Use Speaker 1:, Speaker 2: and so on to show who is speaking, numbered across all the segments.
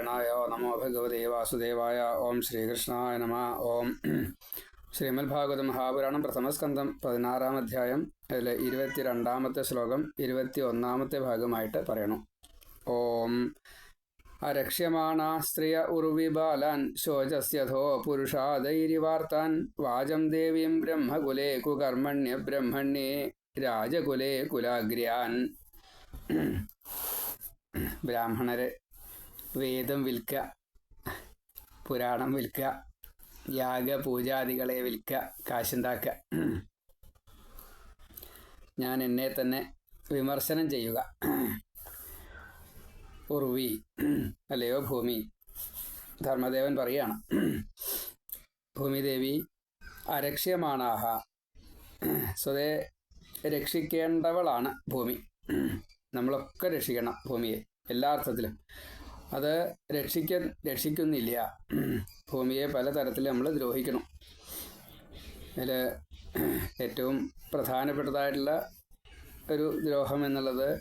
Speaker 1: നാരായണായ നമോ ഭഗവതേ വാസുദേവായ. ഓം ശ്രീകൃഷ്ണായ നമ. ഓം ശ്രീമദ് ഭാഗവത മഹാപുരാണം പ്രഥമസ്കന്ധം പതിനാറാം അധ്യായം. അതിൽ ഇരുപത്തിരണ്ടാമത്തെ ശ്ലോകം ഇരുപത്തി ഒന്നാമത്തെ ഭാഗമായിട്ട് പറയണം. ഓം അരക്ഷ്യമാണ സ്ത്രിയ ഉർവിബാലാൻ ശോചസ്യഥോ പുരുഷാദൈരിവാർത്താൻ വാചം ദേവീം ബ്രഹ്മകുലേ കുകർമ്മണ്യ ബ്രഹ്മണ്യേ രാജകുലേ കുലാഗ്രിയാൻ. ബ്രാഹ്മണര് വേദം വിൽക്കുക പുരാണം വിൽക്കുക യാഗ പൂജാദികളെ വിൽക്കുക കാശുണ്ടാക്കുക ഞാൻ എന്നെ തന്നെ വിമർശനം ചെയ്യുക. ഉർവി അല്ലയോ ഭൂമി ധർമ്മദേവൻ പറയുകയാണ് ഭൂമിദേവി അരക്ഷ്യമാണാഹ. സ്വതേ രക്ഷിക്കേണ്ടവളാണ് ഭൂമി. നമ്മളൊക്കെ രക്ഷിക്കണം ഭൂമിയെ എല്ലാ അർത്ഥത്തിലും. അത് രക്ഷിക്ക രക്ഷിക്കുന്നില്ല. ഭൂമിയെ പലതരത്തിൽ നമ്മൾ ദ്രോഹിക്കണം. അതിൽ ഏറ്റവും പ്രധാനപ്പെട്ടതായിട്ടുള്ള ഒരു ദ്രോഹം എന്നുള്ളത്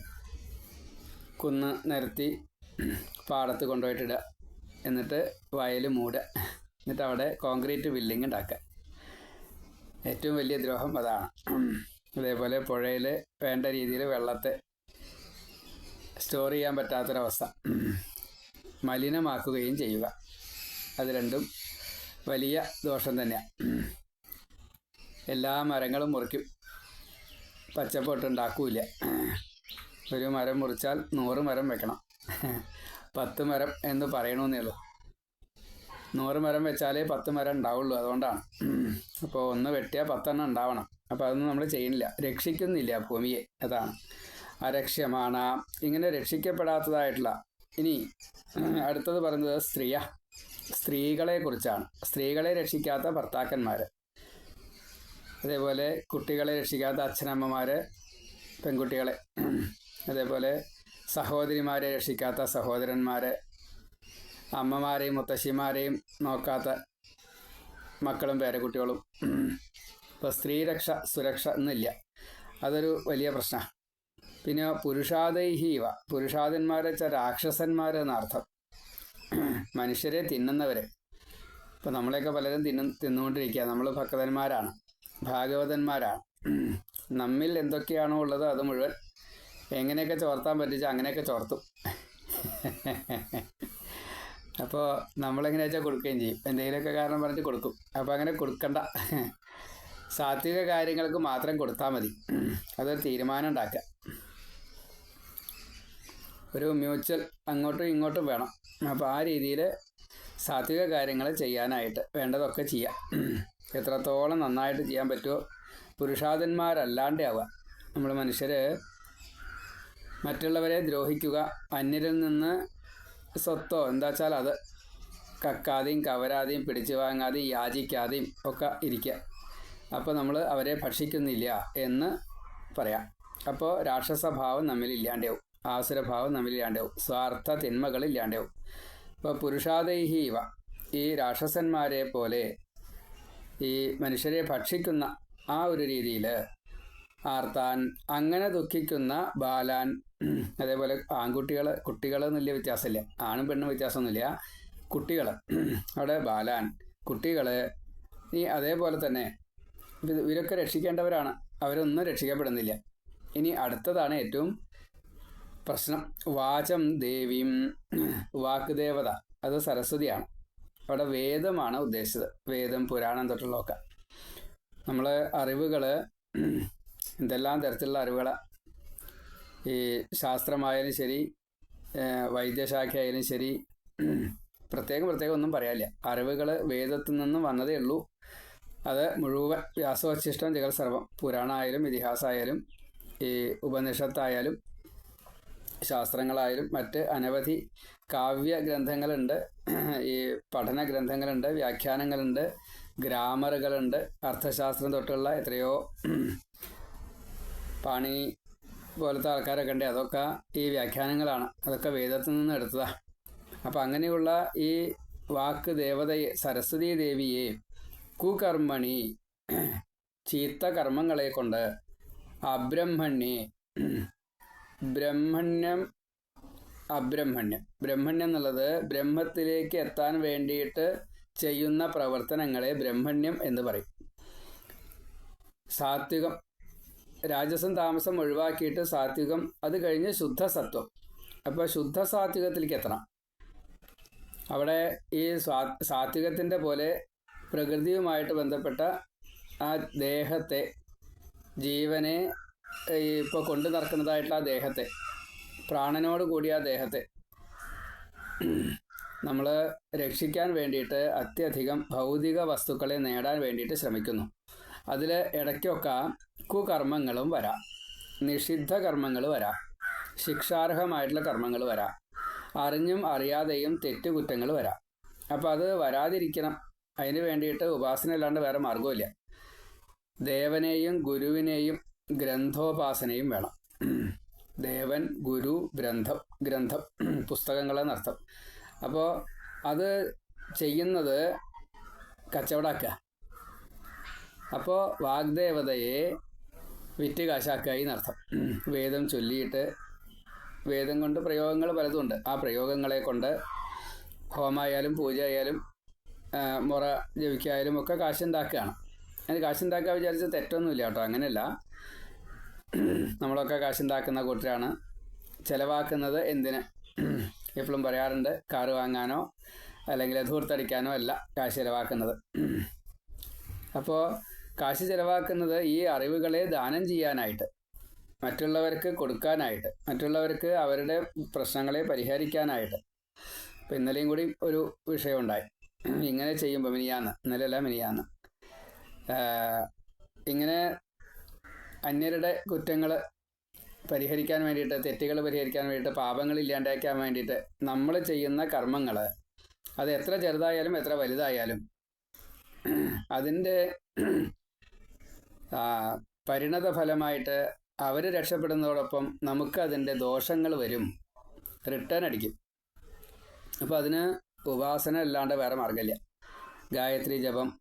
Speaker 1: കുന്ന് നിരത്തി പാടത്ത് കൊണ്ടുപോയിട്ടിടുക. എന്നിട്ട് വയൽ മൂടുക. എന്നിട്ട് അവിടെ കോൺക്രീറ്റ് ബിൽഡിംഗ് ഉണ്ടാക്കുക. ഏറ്റവും വലിയ ദ്രോഹം അതാണ്. അതേപോലെ പുഴയിൽ വേണ്ട രീതിയിൽ വെള്ളത്തെ സ്റ്റോർ ചെയ്യാൻ പറ്റാത്തൊരവസ്ഥ. മലിനമാക്കുകയും ചെയ്യുക. അത് രണ്ടും വലിയ ദോഷം തന്നെയാണ് എല്ലാ മരങ്ങളും മുറിക്കും. പച്ചപ്പൊട്ടുണ്ടാക്കൂല ഒരു മരം മുറിച്ചാൽ നൂറ് മരം വെക്കണം. പത്ത് മരം എന്ന് പറയണമെന്നേ ഉള്ളൂ. നൂറ് മരം വെച്ചാലേ പത്ത് മരം ഉണ്ടാവുള്ളൂ അതുകൊണ്ടാണ്. അപ്പോൾ ഒന്ന് വെട്ടിയാൽ പത്തെണ്ണം ഉണ്ടാവണം. അപ്പോൾ അതൊന്നും നമ്മൾ ചെയ്യുന്നില്ല. രക്ഷിക്കുന്നില്ല ഭൂമിയെ. അതാണ്. അരക്ഷ്യമാണ് ഇങ്ങനെ രക്ഷിക്കപ്പെടാത്തതായിട്ടുള്ള ഇനി അടുത്തത് പറയുന്നത് സ്ത്രീയ സ്ത്രീകളെ കുറിച്ചാണ് സ്ത്രീകളെ രക്ഷിക്കാത്ത ഭർത്താക്കന്മാർ അതേപോലെ കുട്ടികളെ രക്ഷിക്കാത്ത അച്ഛനമ്മമാർ പെൺകുട്ടികളെ. അതേപോലെ സഹോദരിമാരെ രക്ഷിക്കാത്ത സഹോദരന്മാർ അമ്മമാരെയും മുത്തശ്ശിമാരെയും നോക്കാത്ത മക്കളും പേരക്കുട്ടികളും. ഇപ്പോൾ സ്ത്രീരക്ഷ സുരക്ഷ എന്നില്ല. അതൊരു വലിയ പ്രശ്നമാണ് പിന്നെ പുരുഷാദൈഹീവ. പുരുഷാദന്മാരെ വെച്ചാൽ രാക്ഷസന്മാർ എന്നർത്ഥം. മനുഷ്യരെ തിന്നുന്നവരെ. ഇപ്പം നമ്മളെയൊക്കെ പലരും തിന്നു തിന്നുകൊണ്ടിരിക്കുക നമ്മൾ ഭക്തന്മാരാണ്. ഭാഗവതന്മാരാണ്. നമ്മിൽ എന്തൊക്കെയാണോ ഉള്ളത് അത് മുഴുവൻ എങ്ങനെയൊക്കെ ചോർത്താൻ പറ്റിച്ച അങ്ങനെയൊക്കെ ചോർത്തും. അപ്പോൾ നമ്മളെങ്ങനെ വെച്ചാൽ കൊടുക്കുകയും ചെയ്യും. എന്തെങ്കിലുമൊക്കെ കാരണം പറഞ്ഞ് കൊടുക്കും. അപ്പോൾ അങ്ങനെ കൊടുക്കണ്ട. സാത്വിക കാര്യങ്ങൾക്ക് മാത്രം കൊടുത്താൽ മതി. അതൊരു തീരുമാനം ഉണ്ടാക്കുക. ഒരു മ്യൂച്വൽ അങ്ങോട്ടും ഇങ്ങോട്ടും വേണം. അപ്പോൾ ആ രീതിയിൽ സാത്വിക കാര്യങ്ങൾ ചെയ്യാനായിട്ട് വേണ്ടതൊക്കെ ചെയ്യാം. എത്രത്തോളം നന്നായിട്ട് ചെയ്യാൻ പറ്റുമോ പുരുഷാതന്മാരല്ലാണ്ടേ ആവുക. നമ്മൾ മനുഷ്യർ മറ്റുള്ളവരെ ദ്രോഹിക്കുക അന്യരിൽ നിന്ന് സ്വത്തോ എന്താ വെച്ചാൽ അത് കക്കാതെയും കവരാതെയും പിടിച്ചു വാങ്ങാതെയും യാചിക്കാതെയും ഒക്കെ ഇരിക്കുക. അപ്പോൾ നമ്മൾ അവരെ ഭക്ഷിക്കുന്നില്ല എന്ന് പറയാം. അപ്പോൾ രാക്ഷസഭാവം നമ്മിൽ ഇല്ലാണ്ടാവും. ആസുരഭാവം നമ്മിൽ സ്വാർത്ഥ തിന്മകൾ ഇല്ലാണ്ടാവും. ഇപ്പോൾ പുരുഷാദൈഹീവ ഈ രാക്ഷസന്മാരെ പോലെ ഈ മനുഷ്യരെ ഭക്ഷിക്കുന്ന ആ ഒരു രീതിയിൽ ആർത്താൻ അങ്ങനെ ദുഃഖിക്കുന്ന ബാലാൻ അതേപോലെ ആൺകുട്ടികൾ കുട്ടികൾ എന്നില്ല വ്യത്യാസമില്ല. ആണും പെണ്ണും വ്യത്യാസമൊന്നുമില്ല. കുട്ടികൾ അവിടെ ബാലാൻ കുട്ടികൾ ഈ അതേപോലെ തന്നെ ഇവരൊക്കെ രക്ഷിക്കേണ്ടവരാണ്. അവരൊന്നും രക്ഷിക്കപ്പെടുന്നില്ല. ഇനി അടുത്തതാണ് ഏറ്റവും പ്രശ്നം. വാചം ദേവീം. വാക്ക് ദേവത. അത് സരസ്വതിയാണ്. അവിടെ വേദമാണ് ഉദ്ദേശിച്ചത്. വേദം പുരാണം തൊട്ടുള്ളതൊക്കെ. നമ്മൾ അറിവുകൾ എന്തെല്ലാം തരത്തിലുള്ള അറിവുകൾ ഈ ശാസ്ത്രമായാലും ശരി വൈദ്യശാഖയായാലും ശരി പ്രത്യേകം പ്രത്യേകം ഒന്നും പറയാനില്ല. അറിവുകൾ വേദത്തിൽ നിന്നും വന്നതേ ഉള്ളൂ. അത് മുഴുവൻ വ്യാസവശിഷ്ടം ജഗൽ സർവം പുരാണമായാലും ഇതിഹാസമായാലും ഈ ഉപനിഷത്തായാലും ശാസ്ത്രങ്ങളായാലും മറ്റ് അനവധി കാവ്യ ഗ്രന്ഥങ്ങളുണ്ട്. ഈ പഠന ഗ്രന്ഥങ്ങളുണ്ട് വ്യാഖ്യാനങ്ങളുണ്ട് ഗ്രാമറുകളുണ്ട്. അർത്ഥശാസ്ത്രം തൊട്ടുള്ള എത്രയോ പാണി പോലത്തെ ആൾക്കാരൊക്കെ ഉണ്ട്. അതൊക്കെ ഈ വ്യാഖ്യാനങ്ങളാണ്. അതൊക്കെ വേദത്തിൽ നിന്ന് എടുത്തതാണ് അപ്പം അങ്ങനെയുള്ള ഈ വാക്ക് ദേവതയെ സരസ്വതി ദേവിയെ കുകർമ്മണി ചീത്ത കർമ്മങ്ങളെ കൊണ്ട് അബ്രഹ്മണ്യെ ബ്രഹ്മണ്യം അബ്രഹ്മണ്യം ബ്രഹ്മണ്യം. എന്നുള്ളത് ബ്രഹ്മത്തിലേക്ക് എത്താൻ വേണ്ടിയിട്ട് ചെയ്യുന്ന പ്രവർത്തനങ്ങളെ ബ്രഹ്മണ്യം എന്ന് പറയും. സാത്വികം. രാജസം താമസം ഒഴിവാക്കിയിട്ട് സാത്വികം അത് കഴിഞ്ഞ് ശുദ്ധസത്വം. അപ്പോൾ ശുദ്ധ സാത്വികത്തിലേക്ക് എത്തണം. അവിടെ ഈ സ്വാ സാത്വികത്തിന്റെ പോലെ പ്രകൃതിയുമായിട്ട് ബന്ധപ്പെട്ട ആ ദേഹത്തെ ജീവനെ ഇപ്പോൾ കൊണ്ടു നടക്കുന്നതായിട്ടുള്ള ആ ദേഹത്തെ. പ്രാണനോട് കൂടിയ ആ ദേഹത്തെ. നമ്മൾ രക്ഷിക്കാൻ വേണ്ടിയിട്ട് അത്യധികം ഭൗതിക വസ്തുക്കളെ നേടാൻ വേണ്ടിയിട്ട് ശ്രമിക്കുന്നു. അതിൽ ഇടയ്ക്കൊക്കെ കുകർമ്മങ്ങളും വരാം. നിഷിദ്ധ കർമ്മങ്ങൾ വരാം. ശിക്ഷാർഹമായിട്ടുള്ള കർമ്മങ്ങൾ വരാം. അറിഞ്ഞും അറിയാതെയും തെറ്റുകുറ്റങ്ങൾ വരാം. അപ്പോൾ അത് വരാതിരിക്കണം. അതിന് വേണ്ടിയിട്ട് ഉപാസന അല്ലാണ്ട് വേറെ മാർഗമില്ല ദേവനെയും ഗുരുവിനെയും ഗ്രന്ഥോപാസനയും വേണം. ദേവൻ ഗുരു ഗ്രന്ഥം ഗ്രന്ഥം പുസ്തകങ്ങളെന്നർത്ഥം അപ്പോൾ അത് ചെയ്യുന്നത് കച്ചവടാക്കുക അപ്പോൾ വാഗ്ദേവതയെ വിറ്റ് കാശാക്കായി എന്നർത്ഥം വേദം ചൊല്ലിയിട്ട് വേദം കൊണ്ട് പ്രയോഗങ്ങൾ പലതുമുണ്ട് ആ പ്രയോഗങ്ങളെ കൊണ്ട് ഹോമായാലും പൂജ ആയാലും മുറ ജപിക്കായാലും ഒക്കെ കാശുണ്ടാക്കുകയാണ്. അതിന് കാശുണ്ടാക്കാൻ വിചാരിച്ച തെറ്റൊന്നുമില്ല കേട്ടോ. അങ്ങനെയല്ല. നമ്മളൊക്കെ കാശുണ്ടാക്കുന്ന കൂട്ടരാണ്. ചിലവാക്കുന്നത് എന്തിന്? എപ്പോഴും പറയാറുണ്ട് കാറ് വാങ്ങാനോ അല്ലെങ്കിൽ ധൂർത്തടിക്കാനോ അല്ല കാശ് ചിലവാക്കുന്നത്. അപ്പോൾ കാശ് ചിലവാക്കുന്നത് ഈ അറിവുകളെ ദാനം ചെയ്യാനായിട്ട് മറ്റുള്ളവർക്ക് കൊടുക്കാനായിട്ട് മറ്റുള്ളവർക്ക് അവരുടെ പ്രശ്നങ്ങളെ പരിഹരിക്കാനായിട്ട്. ഇപ്പം ഇന്നലെയും കൂടി ഒരു വിഷയമുണ്ടായി. ഇങ്ങനെ ചെയ്യുമ്പോൾ മിനിയാന്ന് ഇന്നലെയല്ല മിനിയാന്ന്. ഇങ്ങനെ അന്യരുടെ കുറ്റങ്ങൾ പരിഹരിക്കാൻ വേണ്ടിയിട്ട് തെറ്റുകൾ പരിഹരിക്കാൻ വേണ്ടിയിട്ട് പാപങ്ങൾ ഇല്ലാണ്ടാക്കാൻ വേണ്ടിയിട്ട് നമ്മൾ ചെയ്യുന്ന കർമ്മങ്ങൾ അത് എത്ര ചെറുതായാലും എത്ര വലുതായാലും അതിന്റെ പരിണത ഫലമായിട്ട് അവർ രക്ഷപ്പെടുന്നതോടൊപ്പം നമുക്ക് അതിന്റെ ദോഷങ്ങൾ വരും. റിട്ടേൺ അടിക്കും. അപ്പോൾ അതിന് ഉപാസന അല്ലാണ്ട് വേറെ മാർഗമില്ല ഗായത്രി ജപം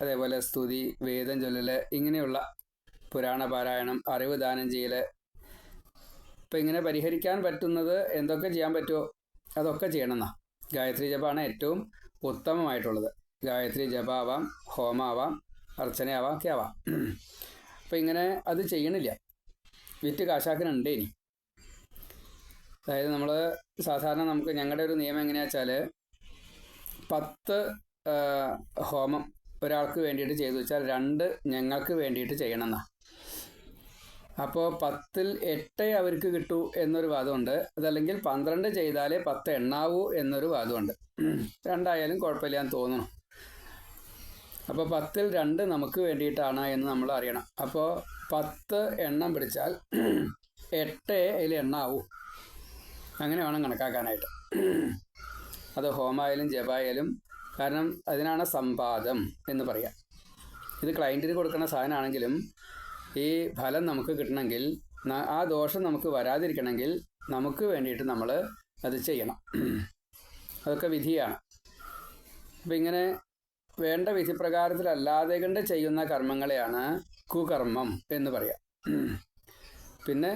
Speaker 1: അതേപോലെ സ്തുതി വേദം ചൊല്ലൽ ഇങ്ങനെയുള്ള പുരാണ പാരായണം അറിവ് ദാനം ചെയ്യൽ. ഇപ്പം ഇങ്ങനെ പരിഹരിക്കാൻ പറ്റുന്നത് എന്തൊക്കെ ചെയ്യാൻ പറ്റുമോ അതൊക്കെ ചെയ്യണമെന്നാ ഗായത്രി ജപമാണ് ഏറ്റവും ഉത്തമമായിട്ടുള്ളത്. ഗായത്രി ജപാവാം ഹോമാവാം അർച്ചനയാവാം ഒക്കെ ആവാം. അപ്പം ഇങ്ങനെ അത് ചെയ്യണില്ല. വിറ്റ് കാശാക്കനുണ്ട് ഇനി. അതായത് നമ്മൾ സാധാരണ നമുക്ക് ഞങ്ങളുടെ ഒരു നിയമം എങ്ങനെയാ വെച്ചാൽ പത്ത് ഹോമം ഒരാൾക്ക് വേണ്ടിയിട്ട് ചെയ്തു വെച്ചാൽ രണ്ട് ഞങ്ങൾക്ക് വേണ്ടിയിട്ട് ചെയ്യണം എന്നാ അപ്പോൾ പത്തിൽ എട്ടേ അവർക്ക് കിട്ടൂ എന്നൊരു വാദമുണ്ട്. അതല്ലെങ്കിൽ പന്ത്രണ്ട് ചെയ്താലേ പത്ത് എണ്ണാവൂ എന്നൊരു വാദമുണ്ട്. രണ്ടായാലും കുഴപ്പമില്ല എന്ന് തോന്നുന്നു. അപ്പോൾ പത്തിൽ രണ്ട് നമുക്ക് വേണ്ടിയിട്ടാണ് എന്ന് നമ്മൾ അറിയണം. അപ്പോൾ പത്ത് എണ്ണം പിടിച്ചാൽ എട്ടേ അതിൽ എണ്ണാവൂ. അങ്ങനെ വേണം കണക്കാക്കാനായിട്ട്. അത് ഹോമായാലും ജപായാലും കാരണം അതിനാണ് സമ്പാദം എന്ന് പറയാം. ഇത് ക്ലയന്റിന് കൊടുക്കുന്ന സാധനമാണെങ്കിലും ഈ ഫലം നമുക്ക് കിട്ടണമെങ്കിൽ ആ ദോഷം നമുക്ക് വരാതിരിക്കണമെങ്കിൽ നമുക്ക് വേണ്ടിയിട്ട് നമ്മൾ അത് ചെയ്യണം. അതൊക്കെ വിധിയാണ്. അപ്പം ഇങ്ങനെ വേണ്ട വിധിപ്രകാരത്തിലല്ലാതെ കണ്ട് ചെയ്യുന്ന കർമ്മങ്ങളെയാണ് കുകർമ്മം എന്ന് പറയാം. പിന്നെ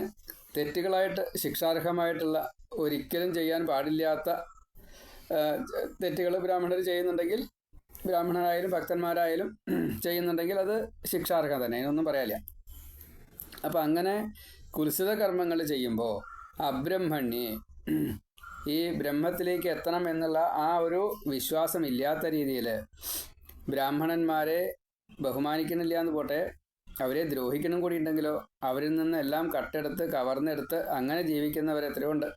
Speaker 1: തെറ്റുകളായിട്ട് ശിക്ഷാർഹമായിട്ടുള്ള ഒരിക്കലും ചെയ്യാൻ പാടില്ലാത്ത തെറ്റുകൾ ബ്രാഹ്മണർ ചെയ്യുന്നുണ്ടെങ്കിൽ ബ്രാഹ്മണരായാലും ഭക്തന്മാരായാലും ചെയ്യുന്നുണ്ടെങ്കിൽ അത് ശിക്ഷാർഹം തന്നെ അതിനൊന്നും പറയാനില്ല. അപ്പം അങ്ങനെ കുൽസിത കർമ്മങ്ങൾ ചെയ്യുമ്പോൾ അബ്രഹ്മണ്യെ ഈ ബ്രഹ്മത്തിലേക്ക് എത്തണം എന്നുള്ള ആ ഒരു വിശ്വാസം ഇല്ലാത്ത രീതിയിൽ ബ്രാഹ്മണന്മാരെ ബഹുമാനിക്കണില്ല എന്ന് പോട്ടെ അവരെ ദ്രോഹിക്കണം കൂടി ഉണ്ടെങ്കിലോ അവരിൽ നിന്ന് എല്ലാം കട്ടെടുത്ത് കവർന്നെടുത്ത് അങ്ങനെ ജീവിക്കുന്നവരെത്രയോ ഉണ്ട്.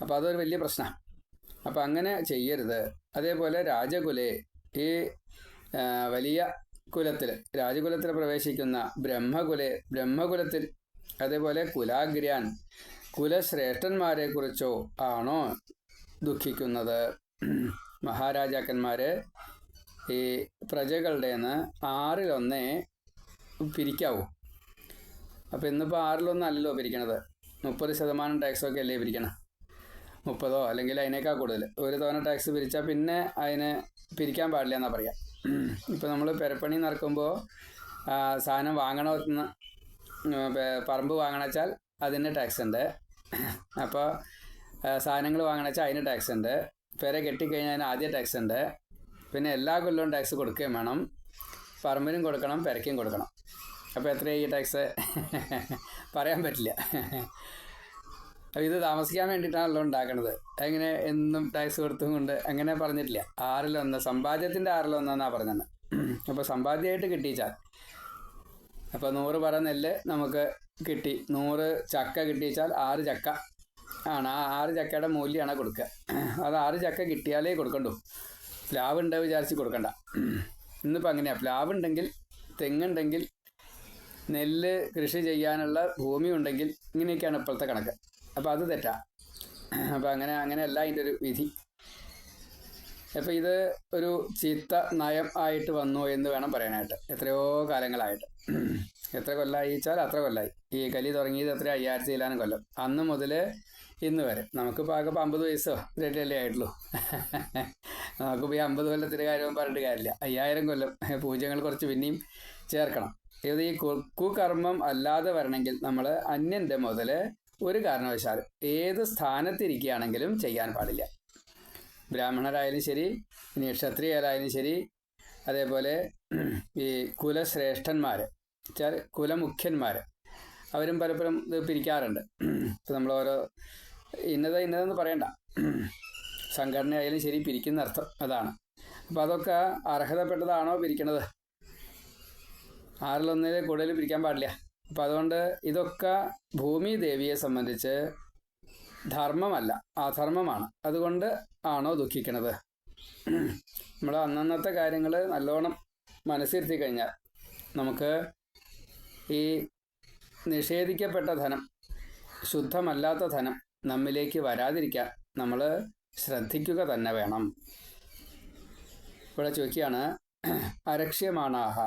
Speaker 1: അപ്പോൾ അതൊരു വലിയ പ്രശ്നമാണ് അപ്പം അങ്ങനെ ചെയ്യരുത്. അതേപോലെ രാജകുലേ ഈ വലിയ കുലത്തിൽ രാജകുലത്തിൽ പ്രവേശിക്കുന്ന ബ്രഹ്മകുലെ ബ്രഹ്മകുലത്തിൽ അതേപോലെ കുലാഗ്രാൻ കുലശ്രേഷ്ഠന്മാരെ കുറിച്ചോ ആണോ ദുഃഖിക്കുന്നത്? മഹാരാജാക്കന്മാരെ ഈ പ്രജകളുടെ നിന്ന് ആറിലൊന്നേ പിരിക്കാവൂ. അപ്പോൾ ഇന്നിപ്പോൾ ആറിലൊന്നല്ലല്ലോ പിരിക്കണത്. മുപ്പത് ശതമാനം ടാക്സൊക്കെ അല്ലേ പിരിക്കണം? മുപ്പതോ അല്ലെങ്കിൽ അതിനേക്കാൾ കൂടുതൽ. ഒരു തവണ ടാക്സ് പിരിച്ചാൽ പിന്നെ അതിനെ പിരിക്കാൻ പാടില്ല എന്നാ പറയാം. ഇപ്പോൾ നമ്മൾ പെരപ്പണി നടക്കുമ്പോൾ സാധനം വാങ്ങണമെന്ന് പറമ്പ് വാങ്ങണച്ചാൽ അതിന് ടാക്സ് ഉണ്ട്. അപ്പോൾ സാധനങ്ങൾ വാങ്ങണച്ചാൽ അതിന് ടാക്സ് ഉണ്ട്. പെര കെട്ടിക്കഴിഞ്ഞാൽ അതിന് ആദ്യ ടാക്സ് ഉണ്ട്. പിന്നെ എല്ലാ കൊല്ലവും ടാക്സ് കൊടുക്കുകയും വേണം. പറമ്പിനും കൊടുക്കണം പെരയ്ക്കും കൊടുക്കണം. അപ്പോൾ എത്രയായി ടാക്സ് പറയാൻ പറ്റില്ല. അപ്പോൾ ഇത് താമസിക്കാൻ വേണ്ടിയിട്ടാണല്ലോ ഉണ്ടാക്കണത്. എങ്ങനെ എന്നും ടാക്സ് കൊടുത്തും കൊണ്ട് അങ്ങനെ പറഞ്ഞിട്ടില്ല. ആറിലൊന്ന് സമ്പാദ്യത്തിന്റെ ആറിലൊന്നാ പറഞ്ഞത്. അപ്പൊ സമ്പാദ്യമായിട്ട് കിട്ടിച്ചാൽ അപ്പൊ നൂറ് പറ നെല്ല് നമുക്ക് കിട്ടി. നൂറ് ചക്ക കിട്ടിച്ചാൽ ആറ് ചക്ക ആണ്. ആ ആറ് ചക്കയുടെ മൂല്യമാണ് കൊടുക്കുക. അത് ആറ് ചക്ക കിട്ടിയാലേ കൊടുക്കണ്ടൂ. പ്ലാവ് ഉണ്ട് വിചാരിച്ച് കൊടുക്കണ്ട. ഇന്നിപ്പോൾ അങ്ങനെയാണ് പ്ലാവ് ഉണ്ടെങ്കിൽ തെങ്ങുണ്ടെങ്കിൽ നെല്ല് കൃഷി ചെയ്യാനുള്ള ഭൂമി ഉണ്ടെങ്കിൽ ഇങ്ങനെയൊക്കെയാണ് ഇപ്പോഴത്തെ കണക്ക്. അപ്പോൾ അത് തെറ്റാ. അപ്പോൾ അങ്ങനെ അങ്ങനെയല്ല അതിന്റെ ഒരു വിധി. അപ്പോൾ ഇത് ഒരു ചീത്ത നയം ആയിട്ട് വന്നു എന്ന് വേണം പറയാനായിട്ട്. എത്രയോ കാലങ്ങളായിട്ട്. എത്ര കൊല്ലമായി വെച്ചാൽ അത്ര കൊല്ലായി. ഈ കലി തുടങ്ങിയത് എത്ര അയ്യായിരത്തി ഇല്ലാനും കൊല്ലം. അന്ന് മുതൽ ഇന്ന് വരെ. നമുക്കിപ്പോൾ ആകെ അമ്പത് വയസ്സോ രണ്ടല്ലേ ആയിട്ടുള്ളൂ. നമുക്കിപ്പോൾ ഈ അമ്പത് കൊല്ലത്തിന്റെ കാര്യവും പറഞ്ഞിട്ട് കാര്യമില്ല. അയ്യായിരം കൊല്ലം പൂജ്യങ്ങൾ കുറച്ച് പിന്നെയും ചേർക്കണം. ഇത് ഈ കുകർമ്മം അല്ലാതെ വരണമെങ്കിൽ നമ്മൾ അന്യന്റെ മുതൽ ഒരു കാരണവശാലും ഏത് സ്ഥാനത്തിരിക്കുകയാണെങ്കിലും ചെയ്യാൻ പാടില്ല. ബ്രാഹ്മണരായാലും ശരി ഇനി ക്ഷത്രിയരായാലും ശരി അതേപോലെ ഈ കുലശ്രേഷ്ഠന്മാർ വെച്ചാൽ കുലമുഖ്യന്മാർ അവരും പലപ്പോഴും ഇത് പിരിക്കാറുണ്ട്. ഇപ്പം നമ്മൾ ഓരോ ഇന്നത് ഇന്നതെന്ന് പറയണ്ട. സംഘടനയായാലും ശരി പിരിക്കുന്ന അർത്ഥം അതാണ്. അപ്പം അതൊക്കെ അർഹതപ്പെട്ടതാണോ പിരിക്കണത്? ആറിലൊന്നിൽ കൂടുതൽ പിരിക്കാൻ പാടില്ല. അപ്പം അതുകൊണ്ട് ഇതൊക്കെ ഭൂമി ദേവിയെ സംബന്ധിച്ച് ധർമ്മമല്ല അധർമ്മമാണ്. അതുകൊണ്ട് ആണോ ദുഃഖിക്കണത്? നമ്മൾ അന്നന്നത്തെ കാര്യങ്ങൾ നല്ലോണം മനസ്സിരുത്തി കഴിഞ്ഞാൽ നമുക്ക് ഈ നിഷേധിക്കപ്പെട്ട ധനം ശുദ്ധമല്ലാത്ത ധനം നമ്മിലേക്ക് വരാതിരിക്കാൻ നമ്മൾ ശ്രദ്ധിക്കുക തന്നെ വേണം. ഇവിടെ ചോദിക്കുകയാണ് അരക്ഷ്യമാണാഹ?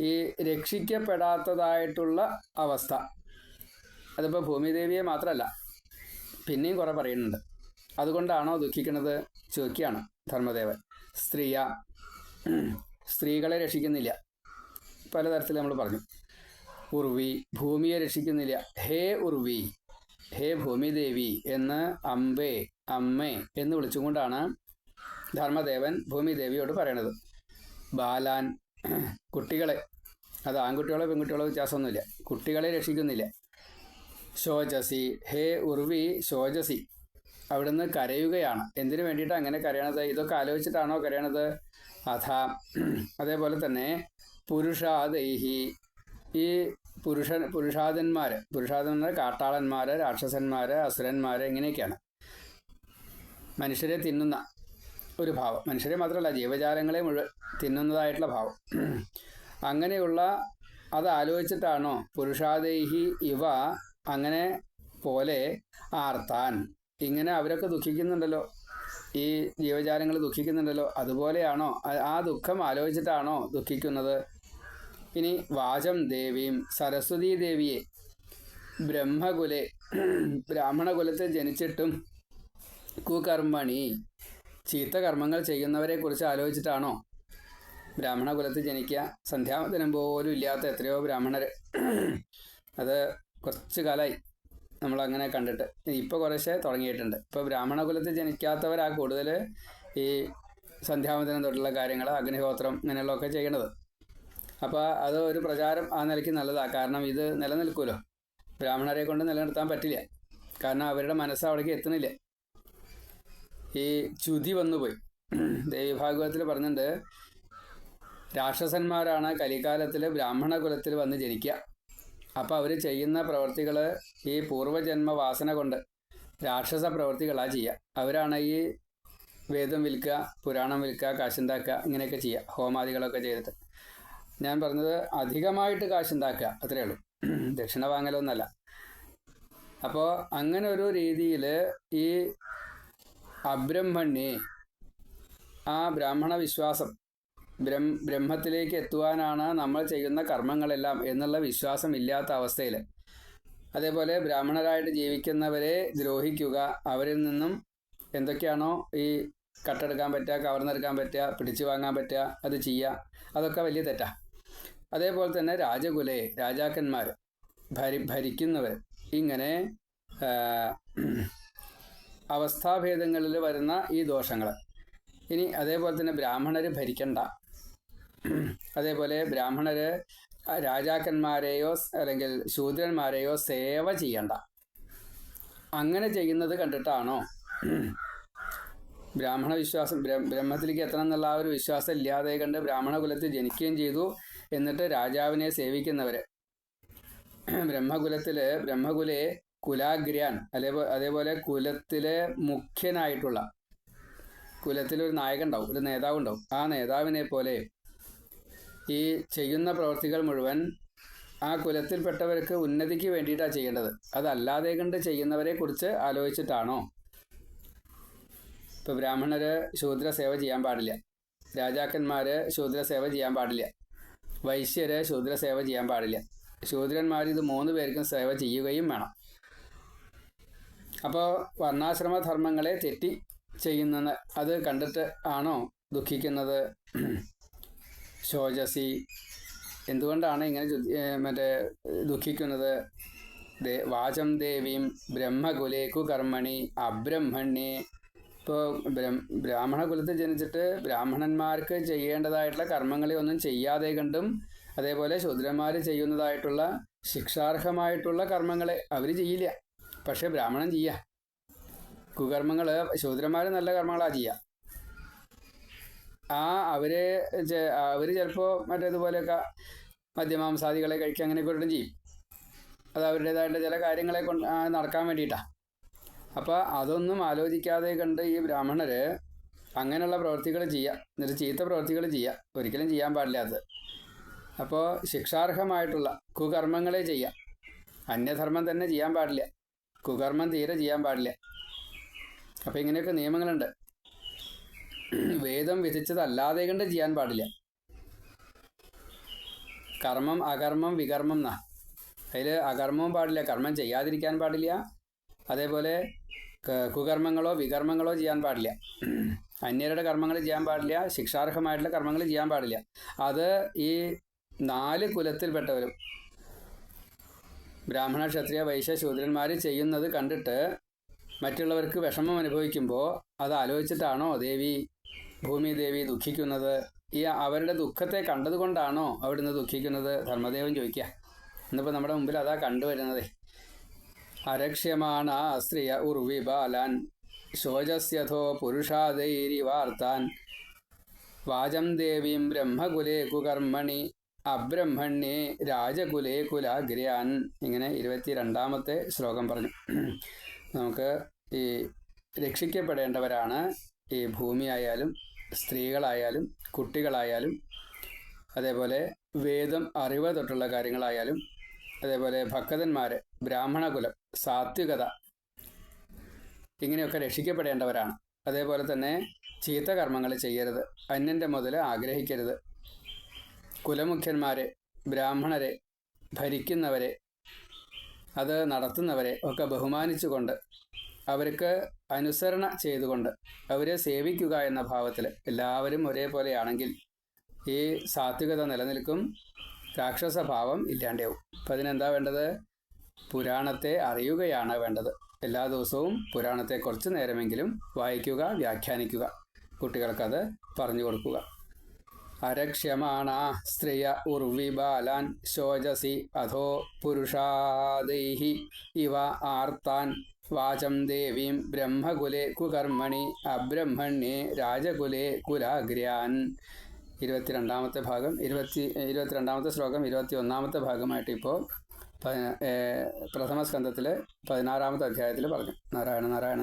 Speaker 1: ഈ രക്ഷിക്കപ്പെടാത്തതായിട്ടുള്ള അവസ്ഥ. അതിപ്പോൾ ഭൂമിദേവിയെ മാത്രമല്ല പിന്നെയും കുറേ പറയുന്നുണ്ട്. അതുകൊണ്ടാണോ ദുഃഖിക്കുന്നത്? ചോദിക്കുകയാണ് ധർമ്മദേവൻ. സ്ത്രീയ സ്ത്രീകളെ രക്ഷിക്കുന്നില്ല. പലതരത്തിൽ നമ്മൾ പറഞ്ഞു. ഉർവി ഭൂമിയെ രക്ഷിക്കുന്നില്ല. ഹേ ഉർവി ഹേ ഭൂമിദേവി എന്ന് അമ്പേ അമ്മേ എന്ന് വിളിച്ചുകൊണ്ടാണ് ധർമ്മദേവൻ ഭൂമിദേവിയോട് പറയണത്. ബാലാൻ കുട്ടികളെ അത് ആൺകുട്ടികളോ പെൺകുട്ടികളോ വ്യത്യാസമൊന്നുമില്ല. കുട്ടികളെ രക്ഷിക്കുന്നില്ല. ശോചസി ഹേ ഉർവി ശോചസി. അവിടുന്ന് കരയുകയാണ്. എന്തിനു വേണ്ടിയിട്ട് അങ്ങനെ കരയണത്? ഇതൊക്കെ ആലോചിച്ചിട്ടാണോ കരയണത്? അഥ അതേപോലെ തന്നെ പുരുഷാദൈഹി. ഈ പുരുഷ പുരുഷാദന്മാർ പുരുഷാദന്മാർ കാട്ടാളന്മാർ രാക്ഷസന്മാർ അസുരന്മാർ ഇങ്ങനെയൊക്കെയാണ്. മനുഷ്യരെ തിന്നുന്ന ഒരു ഭാവം. മനുഷ്യരെ മാത്രമല്ല ജീവജാലങ്ങളെ മുഴുവൻ തിന്നുന്നതായിട്ടുള്ള ഭാവം. അങ്ങനെയുള്ള അത് ആലോചിച്ചിട്ടാണോ പുരുഷാദേഹി ഇവ അങ്ങനെ പോലെ ആർത്താൻ? ഇങ്ങനെ അവരൊക്കെ ദുഃഖിക്കുന്നുണ്ടല്ലോ. ഈ ജീവജാലങ്ങൾ ദുഃഖിക്കുന്നുണ്ടല്ലോ. അതുപോലെയാണോ? ആ ദുഃഖം ആലോചിച്ചിട്ടാണോ ദുഃഖിക്കുന്നത്? ഇനി വാചം ദേവിയും സരസ്വതീ ദേവിയെ ബ്രഹ്മകുലെ ബ്രാഹ്മണകുലത്തെ ജനിച്ചിട്ടും കുകർമ്മണി ചീത്ത കർമ്മങ്ങൾ ചെയ്യുന്നവരെ കുറിച്ച് ആലോചിച്ചിട്ടാണോ ബ്രാഹ്മണ കുലത്തിൽ ജനിക്കുക? സന്ധ്യാവന്തനം പോലും ഇല്ലാത്ത എത്രയോ ബ്രാഹ്മണർ അത് കുറച്ച് കാലമായി നമ്മളങ്ങനെ കണ്ടിട്ട്. ഇപ്പോൾ കുറേശ്ശെ തുടങ്ങിയിട്ടുണ്ട്. ഇപ്പോൾ ബ്രാഹ്മണ കുലത്തിൽ ജനിക്കാത്തവരാ കൂടുതൽ ഈ സന്ധ്യാവന്തനം തൊട്ടുള്ള കാര്യങ്ങൾ അഗ്നിഹോത്രം ഇങ്ങനെയുള്ളതൊക്കെ ചെയ്യണത്. അപ്പോൾ അത് ഒരു പ്രചാരം ആ നിലയ്ക്ക് നല്ലതാണ് കാരണം ഇത് നിലനിൽക്കുമല്ലോ ബ്രാഹ്മണരെ കൊണ്ട് നിലനിർത്താൻ പറ്റില്ല. കാരണം അവരുടെ മനസ്സ് അവിടേക്ക് എത്തുന്നില്ല. ഈ ചുതി വന്നുപോയി ദേവിഭാഗവത്തിൽ പറഞ്ഞിട്ടുണ്ട് രാക്ഷസന്മാരാണ് കലികാലത്തിൽ ബ്രാഹ്മണ കുലത്തിൽ വന്ന് ജനിക്കുക അപ്പോൾ അവർ ചെയ്യുന്ന പ്രവർത്തികൾ ഈ പൂർവജന്മ വാസന കൊണ്ട് രാക്ഷസ പ്രവൃത്തികളാണ് ചെയ്യുക അവരാണ് ഈ വേദം വിൽക്കുക പുരാണം വിൽക്കുക കാശുണ്ടാക്കുക ഇങ്ങനെയൊക്കെ ചെയ്യുക ഹോമാദികളൊക്കെ ചെയ്തിട്ട്. ഞാൻ പറഞ്ഞത് അധികമായിട്ട് കാശുണ്ടാക്കുക അത്രയേ ഉള്ളൂ. ദക്ഷിണ വാങ്ങലൊന്നല്ല. അപ്പോൾ അങ്ങനെ ഒരു രീതിയിൽ ഈ അബ്രഹ്മണ്യെ ആ ബ്രാഹ്മണ വിശ്വാസം ബ്രഹ്മ ബ്രഹ്മത്തിലേക്ക് എത്തുവാനാണ് നമ്മൾ ചെയ്യുന്ന കർമ്മങ്ങളെല്ലാം എന്നുള്ള വിശ്വാസം ഇല്ലാത്ത അവസ്ഥയിൽ അതേപോലെ ബ്രാഹ്മണരായിട്ട് ജീവിക്കുന്നവരെ ദ്രോഹിക്കുക അവരിൽ നിന്നും എന്തൊക്കെയാണോ ഈ കട്ടെടുക്കാൻ പറ്റുക കവർന്നെടുക്കാൻ പറ്റുക പിടിച്ചു വാങ്ങാൻ പറ്റുക അത് ചെയ്യുക അതൊക്കെ വലിയ തെറ്റാ. അതേപോലെ തന്നെ രാജകുലയെ രാജാക്കന്മാർ ഭരി ഭരിക്കുന്നവർ ഇങ്ങനെ അവസ്ഥാഭേദങ്ങളിൽ വരുന്ന ഈ ദോഷങ്ങൾ. ഇനി അതേപോലെ തന്നെ ബ്രാഹ്മണർ ഭരിക്കണ്ട. അതേപോലെ ബ്രാഹ്മണർ രാജാക്കന്മാരെയോ അല്ലെങ്കിൽ ശൂദ്രന്മാരെയോ സേവ ചെയ്യണ്ട. അങ്ങനെ ചെയ്യുന്നത് കണ്ടിട്ടാണോ? ബ്രാഹ്മണ വിശ്വാസം ബ്രഹ്മത്തിലേക്ക് എത്തണം എന്നുള്ള ആ ഒരു വിശ്വാസം ഇല്ലാതെ കണ്ട് ബ്രാഹ്മണ കുലത്തിൽ ജനിക്കുകയും ചെയ്തു. എന്നിട്ട് രാജാവിനെ സേവിക്കുന്നവർ ബ്രഹ്മകുലത്തിൽ ബ്രഹ്മകുലെ കുലാഗ്രാൻ അതേ അതേപോലെ കുലത്തിലെ മുഖ്യനായിട്ടുള്ള കുലത്തിലൊരു നായകൻ ഉണ്ടാവും ഒരു നേതാവ് ഉണ്ടാവും ആ നേതാവിനെ പോലെ ഈ ചെയ്യുന്ന പ്രവർത്തികൾ മുഴുവൻ ആ കുലത്തിൽപ്പെട്ടവർക്ക് ഉന്നതിക്ക് വേണ്ടിയിട്ടാണ് ചെയ്യേണ്ടത്. അതല്ലാതെ കണ്ട് ചെയ്യുന്നവരെ കുറിച്ച് ആലോചിച്ചിട്ടാണോ? ഇപ്പോൾ ബ്രാഹ്മണര് ശൂദ്ര സേവ ചെയ്യാൻ പാടില്ല. രാജാക്കന്മാര് ശൂദ്ര സേവ ചെയ്യാൻ പാടില്ല. വൈശ്യര് ശൂദ്ര സേവ ചെയ്യാൻ പാടില്ല. ശൂദ്രന്മാർ ഇത് മൂന്ന് പേർക്കും സേവ ചെയ്യുകയും വേണം. അപ്പോൾ വർണാശ്രമധർമ്മങ്ങളെ തെറ്റി ചെയ്യുന്ന അത് കണ്ടിട്ട് ആണോ ദുഃഖിക്കുന്നത്? ശോചസി. എന്തുകൊണ്ടാണ് ഇങ്ങനെ മറ്റേ ദുഃഖിക്കുന്നത്? വാചം ദേവീം ബ്രഹ്മകുലേക്കു കർമ്മണി അബ്രഹ്മണ്യേ. ഇപ്പോൾ ബ്രാഹ്മണ കുലത്തിൽ ജനിച്ചിട്ട് ബ്രാഹ്മണന്മാർക്ക് ചെയ്യേണ്ടതായിട്ടുള്ള കർമ്മങ്ങളെ ഒന്നും ചെയ്യാതെ കണ്ടും അതേപോലെ ശൂദ്രന്മാർ ചെയ്യുന്നതായിട്ടുള്ള ശിക്ഷാർഹമായിട്ടുള്ള കർമ്മങ്ങളെ അവർ ചെയ്യില്ല. പക്ഷേ ബ്രാഹ്മണൻ ചെയ്യുക കുകർമ്മങ്ങൾ ശൂദ്രന്മാർ നല്ല കർമ്മങ്ങളാ ചെയ്യുക ആ അവർ അവർ ചിലപ്പോൾ മറ്റേതുപോലെയൊക്കെ മദ്യമാംസാദികളെ കഴിക്കുക അങ്ങനെയൊക്കെ ഒരിടം ചെയ്യും. അത് അവരുടേതായിട്ട് ചില കാര്യങ്ങളെ കൊണ്ട് നടക്കാൻ വേണ്ടിയിട്ടാണ് അപ്പോൾ അതൊന്നും ആലോചിക്കാതെ കണ്ട് ഈ ബ്രാഹ്മണര് അങ്ങനെയുള്ള പ്രവൃത്തികൾ ചെയ്യുക എന്നിട്ട് ചീത്ത പ്രവൃത്തികൾ ചെയ്യുക ഒരിക്കലും ചെയ്യാൻ പാടില്ല അത്. അപ്പോൾ ശിക്ഷാർഹമായിട്ടുള്ള കുകർമ്മങ്ങളെ ചെയ്യുക അന്യധർമ്മം തന്നെ ചെയ്യാൻ പാടില്ല. കുകർമ്മം തീരെ ചെയ്യാൻ പാടില്ല. അപ്പോൾ ഇങ്ങനെയൊക്കെ നിയമങ്ങളുണ്ട്. വേദം വിധിച്ചതല്ലാതെ കണ്ട് ചെയ്യാൻ പാടില്ല. കർമ്മം അകർമ്മം വികർമ്മം എന്നാ അതിൽ അകർമ്മവും പാടില്ല കർമ്മം ചെയ്യാതിരിക്കാൻ പാടില്ല. അതേപോലെ കുകർമ്മങ്ങളോ വികർമ്മങ്ങളോ ചെയ്യാൻ പാടില്ല. അന്യരുടെ കർമ്മങ്ങൾ ചെയ്യാൻ പാടില്ല ശിക്ഷാർഹമായിട്ടുള്ള കർമ്മങ്ങൾ ചെയ്യാൻ പാടില്ല. അത് ഈ നാല് കുലത്തിൽപ്പെട്ടവരും ബ്രാഹ്മണ ക്ഷത്രിയ വൈശ്യ ശൂദ്രന്മാർ ചെയ്യുന്നത് കണ്ടിട്ട് മറ്റുള്ളവർക്ക് വിഷമം അനുഭവിക്കുമ്പോൾ അത് ആലോചിച്ചിട്ടാണോ ദേവി ഭൂമി ദേവി ദുഃഖിക്കുന്നത്? ഈ അവരുടെ ദുഃഖത്തെ കണ്ടതുകൊണ്ടാണോ അവിടുന്ന് ദുഃഖിക്കുന്നത്? ധർമ്മദേവൻ ചോദിക്കുക ഇന്നിപ്പോൾ നമ്മുടെ മുമ്പിൽ അതാ കണ്ടുവരുന്നത്. അരക്ഷ്യമാണ സ്ത്രീയ ഉർവി ബാലാൻ ശോചസ്യഥോ പുരുഷാദൈരിവാർത്താൻ വാചം ദേവീം ബ്രഹ്മകുലേ കുകർമ്മണി അബ്രഹ്മണ്യേ രാജകുലേ കുലാഗ്രാൻ ഇങ്ങനെ ഇരുപത്തിരണ്ടാമത്തെ ശ്ലോകം പറഞ്ഞു. നമുക്ക് ഈ രക്ഷിക്കപ്പെടേണ്ടവരാണ് ഈ ഭൂമിയായാലും സ്ത്രീകളായാലും കുട്ടികളായാലും അതേപോലെ വേദം അറിവ് തൊട്ടുള്ള കാര്യങ്ങളായാലും അതേപോലെ ഭക്തന്മാർ ബ്രാഹ്മണകുലം സാത്വികത ഇങ്ങനെയൊക്കെ രക്ഷിക്കപ്പെടേണ്ടവരാണ്. അതേപോലെ തന്നെ ചീത്ത കർമ്മങ്ങൾ ചെയ്യരുത്. അന്യന്റെ മുതൽ ആഗ്രഹിക്കരുത്. കുലമുഖ്യന്മാരെ ബ്രാഹ്മണരെ ഭരിക്കുന്നവരെ അത് നടത്തുന്നവരെ ഒക്കെ ബഹുമാനിച്ചുകൊണ്ട് അവർക്ക് അനുസരണ ചെയ്തുകൊണ്ട് അവരെ സേവിക്കുക എന്ന ഭാവത്തിൽ എല്ലാവരും ഒരേപോലെയാണെങ്കിൽ ഈ സാത്വികത നിലനിൽക്കും രാക്ഷസഭാവം ഇല്ലാണ്ടാവും. അപ്പം അതിനെന്താ വേണ്ടത്? പുരാണത്തെ അറിയുകയാണ് വേണ്ടത്. എല്ലാ ദിവസവും പുരാണത്തെ കുറച്ച് നേരമെങ്കിലും വായിക്കുക വ്യാഖ്യാനിക്കുക. കുട്ടികൾക്കത് പറഞ്ഞു കൊടുക്കുക. അരക്ഷ്യമാണ സ്ത്രീയ ഉർവിബാലാൻ ശോചസി അധോ പുരുഷാദൈഹി. ഇവ ആർത്താൻ വാചം ദേവീം ബ്രഹ്മകുലെ കുകർമ്മണി അബ്രഹ്മണ്യേ രാജകുലെ കുലാഗ്രാൻ ഇരുപത്തിരണ്ടാമത്തെ ഭാഗം ഇരുപത്തി ഇരുപത്തിരണ്ടാമത്തെ ശ്ലോകം ഇരുപത്തി ഒന്നാമത്തെ ഭാഗമായിട്ട് ഇപ്പോൾ പ്രഥമ സ്കന്ധത്തിലെ പതിനാറാമത്തെ അധ്യായത്തിൽ പറഞ്ഞു. നാരായണ നാരായണ.